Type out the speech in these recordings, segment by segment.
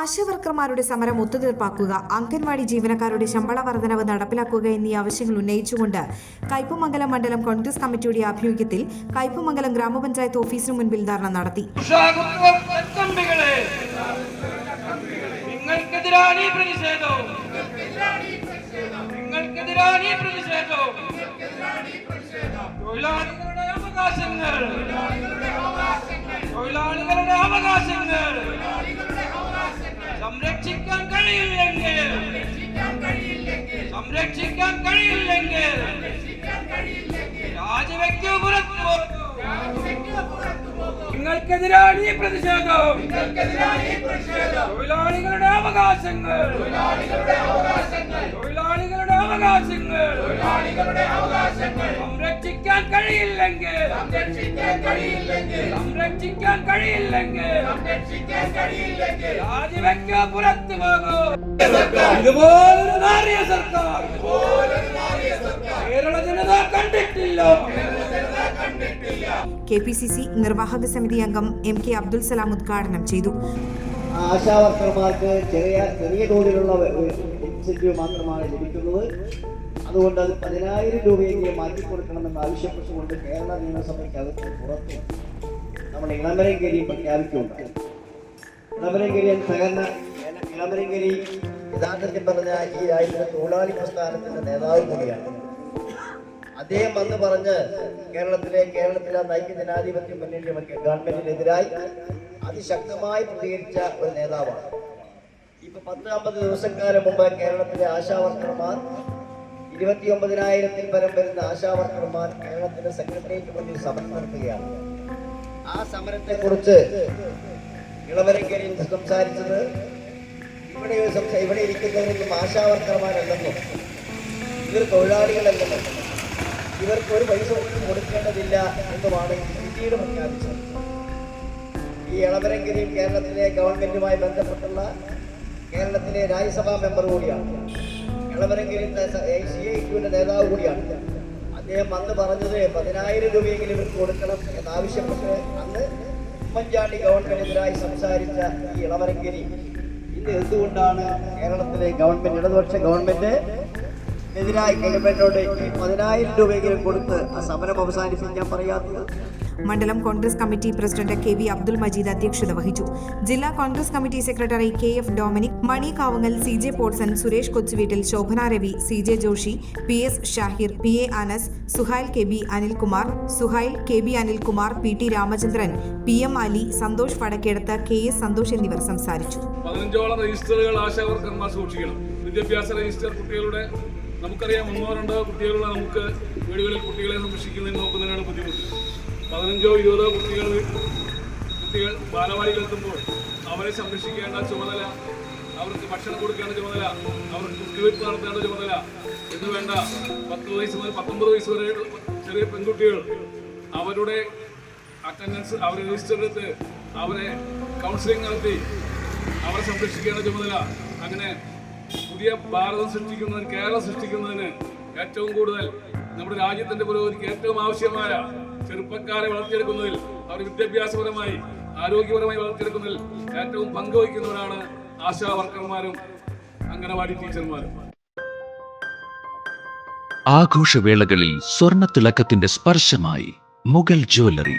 ആശാവർക്കർമാരുടെ സമരം ഒത്തുതീർപ്പാക്കുക അംഗൻവാടി ജീവനക്കാരുടെ ശമ്പള വർധനവ് നടപ്പിലാക്കുക എന്നീ ആവശ്യങ്ങൾ ഉന്നയിച്ചുകൊണ്ട് കയ്പമംഗലം മണ്ഡലം കോൺഗ്രസ് കമ്മിറ്റിയുടെ ആഭിമുഖ്യത്തിൽ കയ്പമംഗലം ഗ്രാമപഞ്ചായത്ത് ഓഫീസിനു മുൻപിൽ ധർണ നടത്തി. തൊഴിലാളികളുടെ അവകാശങ്ങൾ. തൊഴിലാളികളുടെ അവകാശങ്ങൾ. സംരക്ഷിക്കാൻ കഴിയില്ലെങ്കിൽ സംരക്ഷിക്കാൻ കഴിയില്ലെങ്കിൽ രാജിവെക്കൂ പുറത്തു നിങ്ങൾക്കെതിരാണ് ഈ പ്രതിഷേധം. തൊഴിലാളികളുടെ അവകാശങ്ങൾ. തൊഴിലാളികളുടെ അവകാശങ്ങൾ. സംരക്ഷിക്കാൻ കഴിയില്ലെങ്കിൽ സംരക്ഷിക്കാൻ കഴിയില്ലെങ്കിൽ രാജിവെക്കോ പുറത്തു പോകൂ. ഇതുപോലൊരു നാറിയ സർക്കാർ. കേരള ജനത കണ്ടിട്ടില്ല. കെ പി സി സി നിർവാഹക സമിതി അംഗം എം കെ അബ്ദുൽ സലാം ഉദ്ഘാടനം ചെയ്തു. ആശാവർക്കർമാർക്ക് ചെറിയ ചെറിയ തോതിലുള്ള ഇൻസെന്റീവ് മാത്രമാണ് ലഭിക്കുന്നത്. അതുകൊണ്ട് അത് പതിനായിരം രൂപയെങ്കിലും മാറ്റിക്കൊടുക്കണമെന്ന് ആവശ്യപ്പെട്ടുകൊണ്ട് കേരള നിയമസഭയ്ക്കകത്ത് പുറത്ത് നമ്മൾ ഇളമരങ്കരി പ്രഖ്യാപിക്കുകയുണ്ടായി. ഇളമരങ്കരി സഹകരണ ഇളമരങ്കരി യഥാർത്ഥത്തിൽ പറഞ്ഞ ഈ രാജ്യത്തെ തൊഴിലാളി പ്രസ്ഥാനത്തിന്റെ നേതാവ് കൂടിയാണ്. അദ്ദേഹം വന്ന് പറഞ്ഞ് കേരളത്തിലെ കേരളത്തിലെ നൈക്യ ജനാധിപത്യ മുന്നണിയുമൊക്കെ ഗവൺമെന്റിനെതിരായി അതിശക്തമായി പ്രതികരിച്ച ഒരു നേതാവാണ്. ഇപ്പൊ പത്ത് അമ്പത് ദിവസക്കാലം മുമ്പ് കേരളത്തിലെ ആശാവർക്കർമാർ ഇരുപത്തി ഒമ്പതിനായിരത്തിൽ പരം വരുന്ന ആശാവർക്കർമാർ കേരളത്തിന്റെ സെക്രട്ടേറിയറ്റ് മുന്നിൽ സമരം നടത്തുകയാണ്. ആ സമരത്തെ കുറിച്ച് ഇളവരങ്കരിൽ സംസാരിച്ചത് ഇവിടെ ഇവിടെ ഇരിക്കുന്നവരൊന്നും ആശാവർക്കർമാരല്ലെന്നും ഇവർ തൊഴിലാളികളല്ലെന്നും ഇവർക്ക് ഒരു പൈസ പോലും കൊടുക്കേണ്ടതില്ല എന്നുമാണ് പിന്നീട് പ്രഖ്യാപിച്ചത്. ഈ ഇളവരങ്കരിയും കേരളത്തിലെ ഗവൺമെന്റുമായി ബന്ധപ്പെട്ടുള്ള കേരളത്തിലെ രാജ്യസഭാ മെമ്പർ കൂടിയാണ്. ഇളവരങ്കരിന്റെ സി ഐ ടിയുടെ നേതാവ് കൂടിയാണ്. അദ്ദേഹം അന്ന് പറഞ്ഞത് പതിനായിരം രൂപയെങ്കിലും ഇവർക്ക് കൊടുക്കണം എന്നാവശ്യപ്പെട്ട് അന്ന് ഉമ്മൻചാണ്ടി ഗവൺമെന്റിനെതിരായി സംസാരിച്ച ഈ ഇളവരങ്കരി ഇന്ന് എന്തുകൊണ്ടാണ് കേരളത്തിലെ ഗവൺമെന്റ് ഇടതുപക്ഷ ഗവൺമെന്റ് എതിരായി ഗവൺമെന്റിനോട് പതിനായിരം രൂപയെങ്കിലും കൊടുത്ത് ആ സമരം അവസാനിപ്പിച്ച് ഞാൻ പറയാത്തത്. മണ്ഡലം Congress committee president K V Abdul Majeed അധ്യക്ഷത വഹിച്ചു. ജില്ലാ Congress committee secretary K F Dominic Mani Kavangal C J Potson Suresh Kochuveettil Shobhana Ravi C J Joshy P S Shahir P A Anas Suhail K B Anilkumar Suhail K B Anilkumar P T Ramachandran P M Ali Santhosh Vadakkedath K S Santhosh എന്നിവർ സംസാരിച്ചു. പതിനഞ്ചോളം രജിസ്റ്ററുകൾ ആശാവർക്കർമാർ സൂക്ഷിക്കണം. വിദ്യാഭ്യാസ register കുട്ടികളുടെ നമുക്കറിയാം ഒന്നോ രണ്ടോ കുട്ടികളുള്ള നമുക്ക് വീടുകളിൽ കുട്ടികളെ സംരക്ഷിക്കുന്നതിന് നോക്കുന്നതിനാണ് ബുദ്ധിമുട്ട്. പതിനഞ്ചോ ഇരുപതോ കുട്ടികൾ കുട്ടികൾ ബാലവാടിയിലെത്തുമ്പോൾ അവരെ സംരക്ഷിക്കേണ്ട ചുമതല അവർക്ക് ഭക്ഷണം കൊടുക്കേണ്ട ചുമതല അവർക്ക് കുത്തിവയ്പ്പ് നടത്തേണ്ട ചുമതല എന്ന് വേണ്ട പത്ത് വയസ്സ് മുതൽ പത്തൊമ്പത് വയസ്സ് വരെ ചെറിയ പെൺകുട്ടികൾ അവരുടെ അറ്റൻഡൻസ് അവരെ രജിസ്റ്റർ എടുത്ത് അവരെ കൗൺസിലിംഗ് നടത്തി അവരെ സംരക്ഷിക്കേണ്ട ചുമതല. അങ്ങനെ പുതിയ ഭാരതം സൃഷ്ടിക്കുന്നതിന് കേരളം സൃഷ്ടിക്കുന്നതിന് ഏറ്റവും കൂടുതൽ നമ്മുടെ രാജ്യത്തിന്റെ പുരോഗതിക്ക് ഏറ്റവും ആവശ്യമായ ചെറുപ്പക്കാരെ വളർത്തിയെടുക്കുന്നതിൽ അവർ വിദ്യാഭ്യാസപരമായി ആരോഗ്യപരമായി വളർത്തിയെടുക്കുന്നതിൽ ഏറ്റവും പങ്കുവഹിക്കുന്നവരാണ് ആശാ വർക്കർമാരും അംഗനവാടി ടീച്ചർമാരും. ആഘോഷവേളകളിൽ സ്വർണത്തിളക്കത്തിന്റെ സ്പർശമായി മുഗൾ ജ്വല്ലറി.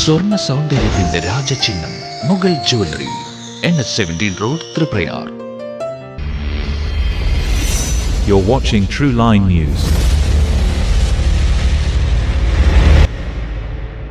സ്വർണ്ണ സൗന്ദര്യത്തിന്റെ രാജചിഹ്നം Mughal jewellery N S seventeen road Triprayar You're watching True Line News.